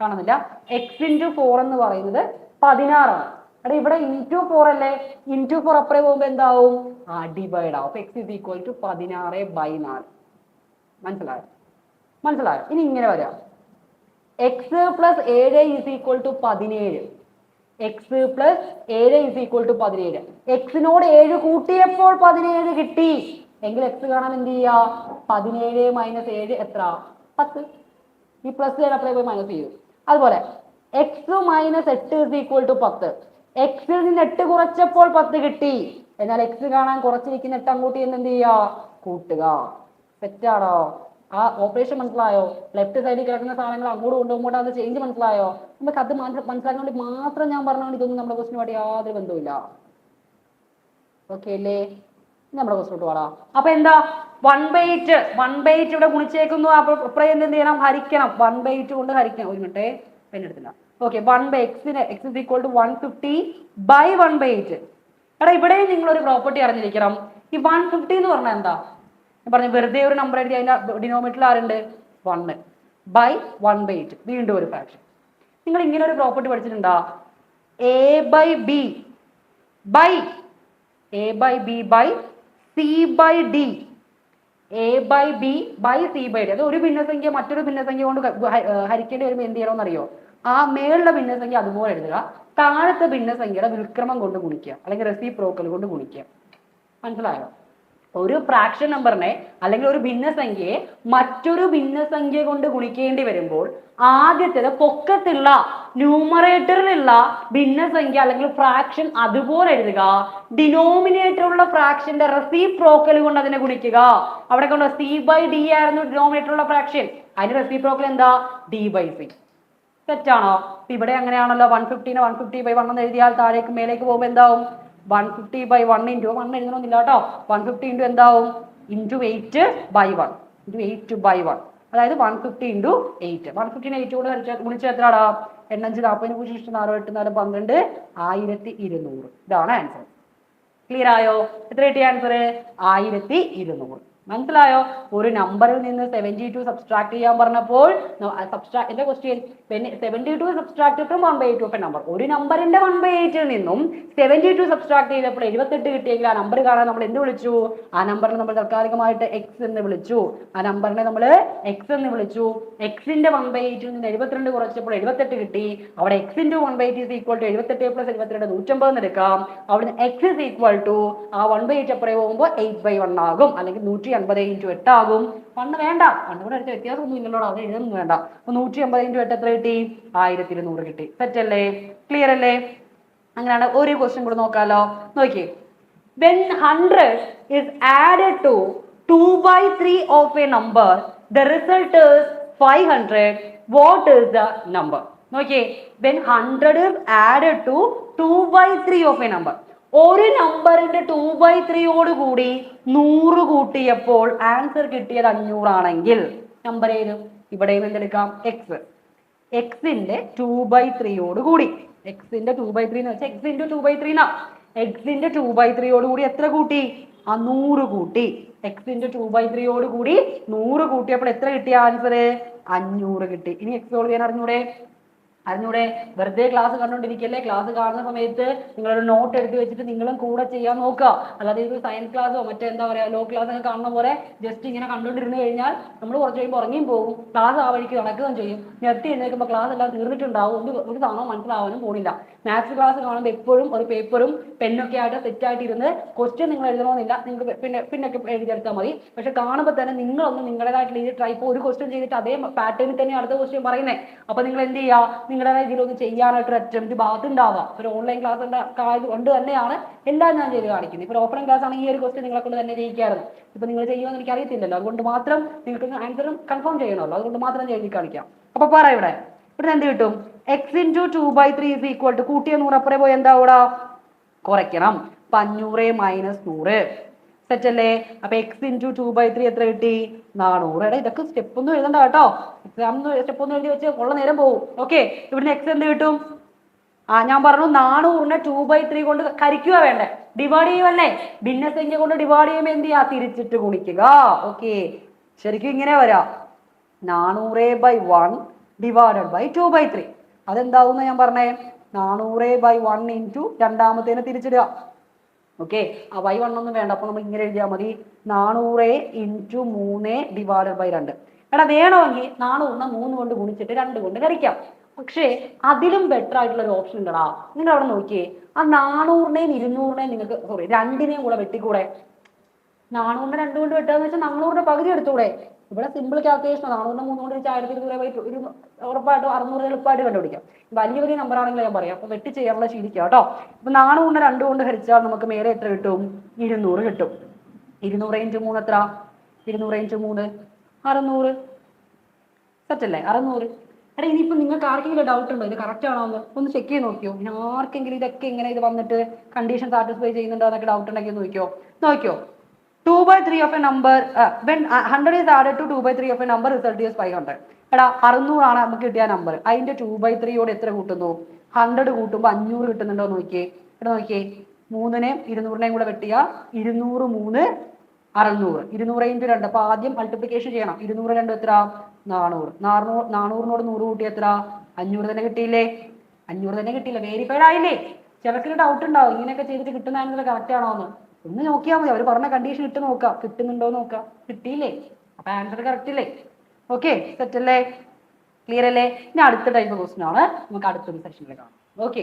കാണുന്നില്ല? എക്സ് ഇന്റു ഫോർ എന്ന് പറയുന്നത് പതിനാറാണ്. അവിടെ ഇവിടെ ഇന്റു ഫോർ അല്ലേ? ഇന്റു ഫോർ അപ്പുറേ പോകുമ്പോൾ എന്താവും? ആ ഡിവൈഡ് ആവും എക്സ് ഇസ് ഈക്വൽ ടു പതിനാറ് ബൈ നാല്. മനസ്സിലായോ? മനസ്സിലായോ? ഇനി ഇങ്ങനെ വരാം. എക്സ് പ്ലസ് ഏഴ് ഇസ് ഈക്വൽ ടു പതിനേഴ്. എക്സ് പ്ലസ് ഏഴ് ഇസ് ഈക്വൽ ടു പതിനേഴ്. എക്സിനോട് ഏഴ് കൂട്ടിയപ്പോൾ പതിനേഴ് കിട്ടി. എങ്കിൽ എക്സ് കാണാൻ എന്ത് ചെയ്യാ? പതിനേഴ് മൈനസ് ഏഴ് എത്ര പത്ത്. ഈ പ്ലസ് അപ്പളേ പോയി മൈനസ് ചെയ്യും. അതുപോലെ എക്സ് മൈനസ് എട്ട് ഇസ് ഈക്വൽ ടു പത്ത്. എക്സിൽ നിന്ന് എട്ട് കുറച്ചപ്പോൾ പത്ത് കിട്ടി. എന്നാൽ എക്സ് കാണാൻ കുറച്ചിരിക്കുന്ന എട്ട് അങ്ങോട്ട് ചെന്ന് എന്ത് ചെയ്യാ? കൂട്ടുക. തെറ്റാണോ ആ ഓപ്പറേഷൻ മനസ്സിലായോ? ലെഫ്റ്റ് സൈഡിൽ കിടക്കുന്ന സാധനങ്ങൾ അങ്ങോട്ട് കൊണ്ടുപോകുമ്പോൾ അത് ചേഞ്ച് മനസ്സിലായോ? നമുക്ക് അത് മനസ്സി- മനസ്സിലാക്കാൻ വേണ്ടി മാത്രം ഞാൻ പറഞ്ഞുകൊണ്ട് ഇതൊന്നും നമ്മുടെ ക്വസ്റ്റിനുമായിട്ട് യാതൊരു ബന്ധവുമില്ല. ഓക്കെ അല്ലേ? നമ്മുടെ ക്വസ്റ്റിനോട്ട് വാടാ അപ്പൊ എന്താ? One by eight one by eight ഇവിടെ ഗുണിച്ചേക്കുന്നു. അപ്പൊ ഇപ്പഴേ എന്ത് ചെയ്യണം? ഹരിക്കണം. വൺ ബൈ എയ്റ്റ് കൊണ്ട് ഹരിക്കണം. ഒരു മിനിറ്റ്. പെണ്ണെടുത്തില്ല ഓക്കെ വൺ ബൈ എക്സിന് x is equal to one fifty by one by eight എടാ ഇവിടെയും നിങ്ങൾ ഒരു പ്രോപ്പർട്ടി അറിഞ്ഞിരിക്കണം. ഈ വൺ ഫിഫ്റ്റി എന്ന് പറഞ്ഞാൽ എന്താ? ഞാൻ പറഞ്ഞു വെറുതെ ഒരു നമ്പർ എഴുതി അതിന്റെ ഡിനോമിനേറ്റർ ആരുണ്ട്? One by one by eight വീണ്ടും ഒരു ഫ്രാക്ഷൻ നിങ്ങൾ ഇങ്ങനെ ഒരു പ്രോപ്പർട്ടി പഠിച്ചിട്ടുണ്ടോ? A by b by a by b by c by d a by b by c by d അത് ഒരു ഭിന്നസംഖ്യ മറ്റൊരു ഭിന്നസംഖ്യ കൊണ്ട് ഹരിക്കേണ്ടി വരുമ്പോൾ എന്ത് ചെയ്യണമെന്ന് അറിയോ ആ മേളിലെ ഭിന്നസംഖ്യ അതുപോലെ എഴുതുക. താഴത്തെ ഭിന്നസംഖ്യയുടെ വിൽക്രമം കൊണ്ട് ഗുണിക്കുക. അല്ലെങ്കിൽ റെസിപ്രോക്കൽ കൊണ്ട് ഗുണിക്കുക. മനസ്സിലായോ? ഒരു ഫ്രാക്ഷൻ നമ്പറിനെ അല്ലെങ്കിൽ ഒരു ഭിന്നസംഖ്യയെ മറ്റൊരു ഭിന്നസംഖ്യ കൊണ്ട് ഗുണിക്കേണ്ടി വരുമ്പോൾ ആദ്യത്തേത് പൊക്കത്തുള്ള ന്യൂമറേറ്ററിലുള്ള ഭിന്നസംഖ്യ അല്ലെങ്കിൽ ഫ്രാക്ഷൻ അതുപോലെ എഴുതുക. ഡിനോമിനേറ്ററുള്ള ഫ്രാക്ഷന്റെ റെസിപ്രോക്കൽ കൊണ്ട് അതിനെ ഗുണിക്കുക. അവിടെ കൊണ്ട്? സി ബൈ ഡി ആയിരുന്നു ഡിനോമിനേറ്ററുള്ള ഫ്രാക്ഷൻ അതിന്റെ റെസിപ്രോക്കൽ എന്താ? ഡി ബൈ സി തെറ്റാണോ? ഇവിടെ അങ്ങനെയാണല്ലോ. വൺ ഫിഫ്റ്റീനെ വൺ ഫിഫ്റ്റി ബൈ വൺ എന്ന് എഴുതിയാൽ താഴേക്ക് മേലേക്ക് പോകുമ്പോൾ എന്താവും? One fifty by one into one എഴുതണമെന്നില്ല കേട്ടോ. വൺ ഫിഫ്റ്റി ഇന്റു എന്താവും? Into eight by one into eight by one അതായത് one fifty into eight one fifteen eight കൂടെ ഗുണിച്ചാൽ എത്രയാടാ എണ്ണഞ്ച് നാൽപ്പതിന് പൂജ്യം ഇഷ്ടം നാല് എട്ട് നാല് പന്ത്രണ്ട് ആയിരത്തി ഇരുന്നൂറ് ഇതാണ് ആൻസർ ക്ലിയർ ആയോ? എത്ര കിട്ടിയ ആൻസർ ആയിരത്തി ഇരുന്നൂറ് മനസ്സിലായോ? ഒരു നമ്പറിൽ നിന്ന് സെവന്റി ടു സബ്സ്ട്രാക്ട് ചെയ്യാൻ പറഞ്ഞപ്പോൾ സബ്സ്ട്രാ എന്റെ question seventy two subtract from one by eight of a number ഒരു നമ്പറിന്റെ വൺ ബൈ എയ്റ്റിൽ നിന്നും സെവന്റി ടു സബ്സ്ട്രാക്ട് ചെയ്തപ്പോൾ എഴുപത്തെട്ട് കിട്ടിയെങ്കിൽ ആ നമ്പർ കാണാൻ നമ്മൾ എന്ത് വിളിച്ചു? ആ നമ്പറിനെ നമ്മൾ താൽക്കാലികമായിട്ട് എക്സ് എന്ന് വിളിച്ചു. ആ നമ്പറിനെ നമ്മൾ എക്സ് എന്ന് വിളിച്ചു. എക്സിന്റെ വൺ ബൈ എയ്റ്റിൽ നിന്ന് എഴുപത്തിരണ്ട് കുറച്ചപ്പോൾ എഴുപത്തെട്ട് കിട്ടി. അവിടെ x into one by eight is equal to എഴുപത്തെട്ട് പ്ലസ് എഴുപത്തിരണ്ട് നൂറ്റമ്പത് എന്ന് എടുക്കാം. അവിടുന്ന് എക്സ് ഇസ് ഈക്വൽ ടു ആ വൺ ബൈ എയ്റ്റ് അപ്പുറേ പോകുമ്പോൾ എയ്റ്റ് ബൈ വൺ ആകും. അല്ലെങ്കിൽ നൂറ്റി അൻപത് ഇന്റു എട്ട് ആകും. പണ്ട് വേണ്ട. പണ്ട് കൂടെ അടുത്ത വ്യത്യാസമൊന്നും ഇല്ലല്ലോ അത് എഴുതൊന്നും വേണ്ട. അപ്പൊ നൂറ്റി അമ്പത് ഇന്റു എട്ട് എത്ര കിട്ടി? ആയിരത്തി ഇരുന്നൂറ് കിട്ടി. തെറ്റല്ലേ? ക്ലിയർ അല്ലേ? അങ്ങനെയാണ് ഒരു ക്വസ്റ്റ്യൻ കൂടെ നോക്കാലോ. നോക്കിയേ. When 100 is added to 2 by 3 of a number the result is 500 what is the number? നോക്കിയേ. When 100 is added to 2 by 3 of a number. ഒരു നമ്പറിന്റെ ടു ബൈ ത്രീയോട് കൂടി നൂറ് കൂട്ടിയപ്പോൾ ആൻസർ കിട്ടിയത് അഞ്ഞൂറാണെങ്കിൽ നമ്പർ ഏത്? ഇവിടെയും എന്തെടുക്കാം? എക്സ് എക്സിന്റെ ടു ബൈ ത്രീയോട് കൂടി. എക്സിന്റെ ടു ബൈ ത്രീ എന്ന് വെച്ചാൽ x into two by three എന്നാ എക്സിന്റെ ടു ബൈ ത്രീയോട് കൂടി എത്ര കൂട്ടി? ആ നൂറ് കൂട്ടി. എക്സിന്റെ ടു ബൈ ത്രീയോട് കൂടി നൂറ് കൂട്ടിയപ്പോൾ എത്ര കിട്ടിയ ആൻസർ അഞ്ഞൂറ് കിട്ടി. ഇനി എക്സ് സോൾവ് ചെയ്യാൻ അറിഞ്ഞൂടെ? അറിഞ്ഞൂടെ? വെറുതെ ക്ലാസ് കണ്ടോണ്ടിരിക്കല്ലേ? ക്ലാസ് കാണുന്ന സമയത്ത് നിങ്ങളൊരു നോട്ട് എടുത്ത് വെച്ചിട്ട് നിങ്ങളും കൂടെ ചെയ്യാൻ നോക്കുക. അല്ലാതെ ഇത് സയൻസ് ക്ലാസ്സോ മറ്റേ എന്താ പറയാ ലോ ക്ലാസ് ഒക്കെ കാണുന്ന പോലെ ജസ്റ്റ് ഇങ്ങനെ കണ്ടുകൊണ്ടിരുന്ന് കഴിഞ്ഞാൽ നമ്മൾ കുറച്ച് കഴിയുമ്പോൾ ഉറങ്ങിയും പോകും. ക്ലാസ് ആ വഴിക്ക് നടക്കുകയും ചെയ്യും. നിർത്തി എഴുന്നേൽക്കുമ്പോൾ ക്ലാസ് എല്ലാം തീർന്നിട്ടുണ്ടാവും. ഒരു ഒരു മനസ്സിലാവാനും പോണില്ല. മാത്സ് ക്ലാസ് കാണുമ്പോൾ എപ്പോഴും ഒരു പേപ്പറും പെന്നൊക്കെ ആയിട്ട് സെറ്റായിട്ട് ഇരുന്ന് ക്വസ്റ്റ്യൻ നിങ്ങൾ എഴുതണമെന്നില്ല. നിങ്ങൾക്ക് പിന്നെ പിന്നൊക്കെ എഴുതിയെടുത്താൽ മതി. പക്ഷെ കാണുമ്പോൾ തന്നെ നിങ്ങളൊന്ന് നിങ്ങളുടേതായിട്ടുള്ള ഈ ട്രൈ ഇപ്പോൾ ഒരു ക്വസ്റ്റ്യൻ ചെയ്തിട്ട് അതേ പാറ്റേണിൽ തന്നെ അടുത്ത ക്വസ്റ്റ്യൻ പറയുന്നത് അപ്പോൾ നിങ്ങൾ എന്ത് ചെയ്യുക നിങ്ങളുടേതായ ഇതിലൊന്ന് ചെയ്യാനായിട്ട് ഒരു അറ്റംപ്റ്റ് ഭാഗത്തുണ്ടാവുക. ഒരു ഓൺലൈൻ ക്ലാസ് കൊണ്ട് തന്നെയാണ് എല്ലാം ഞാൻ ചെയ്ത് കാണിക്കുന്നത്. ഇപ്പോൾ ഓഫ്ലൈൻ ക്ലാസ് ആണെങ്കിൽ ഈ ഒരു ക്വസ്റ്റ്യൻ നിങ്ങളെ കൊണ്ട് തന്നെ ചെയ്യിക്കായിരുന്നു ഇപ്പൊ നിങ്ങൾ ചെയ്യുമെന്ന് എനിക്ക് അറിയത്തില്ലല്ലോ അതുകൊണ്ട് മാത്രം നിങ്ങൾക്ക് ആൻസറും കൺഫേം ചെയ്യണമല്ലോ. അതുകൊണ്ട് മാത്രം എഴുതി കാണിക്കാം. അപ്പോൾ പറ ഇവിടെ. ഇവിടെ എന്ത് കിട്ടും? X into two by three is equal to കൂട്ടിയ നൂറപ്പുറേ പോയി എന്താ ഇവിടെ കുറയ്ക്കണം. അപ്പൊ അഞ്ഞൂറ് മൈനസ് നൂറ്. സെറ്റ് അല്ലേ? അപ്പൊ x into two by three എത്ര കിട്ടി? നാനൂറ്. എടാ ഇതൊക്കെ സ്റ്റെപ്പ് ഒന്നും എഴുതണ്ട കേട്ടോ. എക്സാം സ്റ്റെപ്പ് ഒന്നും എഴുതി വെച്ച് ഉള്ള നേരം പോകും ഓക്കെ ഇവിടുന്ന് എക്സ് എന്ത് കിട്ടും? ആ ഞാൻ പറഞ്ഞു നാനൂറിനെ ടു ബൈ ത്രീ കൊണ്ട് കരിക്കുക വേണ്ടേ. ഡിവൈഡ് ചെയ്യുമല്ലേ ഭിന്നസംഖ്യ കൊണ്ട് ഡിവൈഡ് ചെയ്യുമ്പോൾ എന്ത് ചെയ്യാ? തിരിച്ചിട്ട് ഗുണിക്കുക. ഓക്കെ ശരിക്കും ഇങ്ങനെ വരാം. നാനൂറ് by one divided by two by three അതെന്താവും ഞാൻ പറഞ്ഞേ? നാനൂറ് ബൈ വൺ ഇന്റു രണ്ടാമത്തേനെ തിരിച്ചിടുക. ഓക്കെ ആ വൈ ഒന്നും വേണ്ട. അപ്പോൾ നമ്മൾ ഇങ്ങനെ എഴുതിയാൽ മതി. നാനൂറ് ഇന്റു മൂന്ന് ഡിവൈഡഡ് ബൈ രണ്ട്. എടാ വേണമെങ്കിൽ നാനൂറിനെ മൂന്ന് കൊണ്ട് ഗുണിച്ചിട്ട് രണ്ട് കൊണ്ട് ഹരിക്കാം പക്ഷേ അതിലും ബെറ്റർ ആയിട്ടുള്ള ഒരു ഓപ്ഷൻ ഉണ്ടടാ. നിങ്ങൾ അവിടെ നോക്കിയേ. ആ നാനൂറിനെയും ഇരുന്നൂറിനെയും നിങ്ങൾക്ക് സോറി രണ്ടിനെയും കൂടെ വെട്ടിക്കൂടെ? നാനൂറിനെ രണ്ട് കൊണ്ട് വെട്ടുക എന്ന് വെച്ചാൽ നാനൂറിന്റെ പകുതി എടുത്തൂടെ? ഇവിടെ സിമ്പിൾ കാൽക്കുലേഷൻ നാനൂറിന് മൂന്ന് കൊണ്ട് ആയിരത്തി ഇരുന്നൂറ് ബൈ ഒരു ഉറപ്പായിട്ടും അറുന്നൂറ് എളുപ്പമായിട്ട് കണ്ടുപിടിക്കാം. വലിയ വലിയ നമ്പർ ആണെങ്കിൽ ഞാൻ പറയാം. അപ്പൊ വെട്ടി ചെയ്യാനുള്ള ശീലിക്കുക കേട്ടോ. ഇപ്പൊ കൊണ്ട് രണ്ട് കൊണ്ട് ഹരിച്ചാൽ നമുക്ക് മേലെ എത്ര കിട്ടും? ഇരുന്നൂറ് കിട്ടും. ഇരുന്നൂറ് ഇഞ്ച് മൂന്ന് എത്ര? ഇരുന്നൂറ് ഇഞ്ച് മൂന്ന്. അറുന്നൂറ്. സെറ്റല്ലേ അറുന്നൂറ്. എടാ ഇനിയിപ്പോ നിങ്ങൾക്ക് ആർക്കെങ്കിലും ഡൗട്ട് ഉണ്ടോ? ഇത് കറക്റ്റ് ആണോ എന്ന്? ഒന്ന് ചെക്ക് ചെയ്ത് നോക്കിയോ? ആർക്കെങ്കിലും ഇതൊക്കെ ഇങ്ങനെ ഇത് വന്നിട്ട് കണ്ടീഷൻ സാറ്റിസ്ഫൈ ചെയ്യുന്നുണ്ടോ എന്നൊക്കെ ഡൗട്ട് ഉണ്ടെങ്കിൽ നോക്കിയോ? നോക്കിയോ? Two by three of a number when hundred is added to two by three of a number result is five hundred എടാ അറുന്നൂറാണ് നമുക്ക് കിട്ടിയ നമ്പർ അതിന്റെ ടു ബൈ ത്രീയോട് എത്ര കൂട്ടുന്നു? ഹൺഡ്രഡ് കൂട്ടുമ്പോൾ അഞ്ഞൂറ് കിട്ടുന്നുണ്ടോ നോക്കിയേ. ഇവിടെ നോക്കിയേ. മൂന്നിനെയും ഇരുന്നൂറിനെയും കൂടെ വെട്ടിയ ഇരുന്നൂറ് മൂന്ന് അറുന്നൂറ്. ഇരുന്നൂറ് ഇന്റു രണ്ട്. അപ്പൊ ആദ്യം മൾട്ടിപ്ലിക്കേഷൻ ചെയ്യണം. ഇരുന്നൂറ് രണ്ട് എത്ര നാനൂറ്. നാനൂറ് നാനൂറിനോട് നൂറ് കൂട്ടി എത്ര അഞ്ഞൂറ് തന്നെ കിട്ടിയില്ലേ? അഞ്ഞൂറ് തന്നെ കിട്ടിയില്ല? വേരിഫൈഡ് ആയില്ലേ? ചിലർക്ക് ഡൗട്ട് ഉണ്ടാവും. ഇങ്ങനെയൊക്കെ ചെയ്തിട്ട് കിട്ടുന്ന ആൻസർ കറക്റ്റ് ആണോ എന്ന് ഒന്ന് നോക്കിയാൽ മതി. അവർ പറഞ്ഞ കണ്ടീഷൻ ഇട്ട് നോക്കാം. കിട്ടുന്നുണ്ടോ നോക്കാം. കിട്ടിയില്ലേ? അപ്പൊ ആൻസർ കറക്റ്റ് അല്ലേ ഓക്കെ സെറ്റ് അല്ലേ? ക്ലിയർ അല്ലേ? ഇനി അടുത്ത ടൈപ്പ് ക്വസ്റ്റൻ ആണ്. നമുക്ക് അടുത്തൊരു സെഷനിൽ കാണാം. ഓക്കെ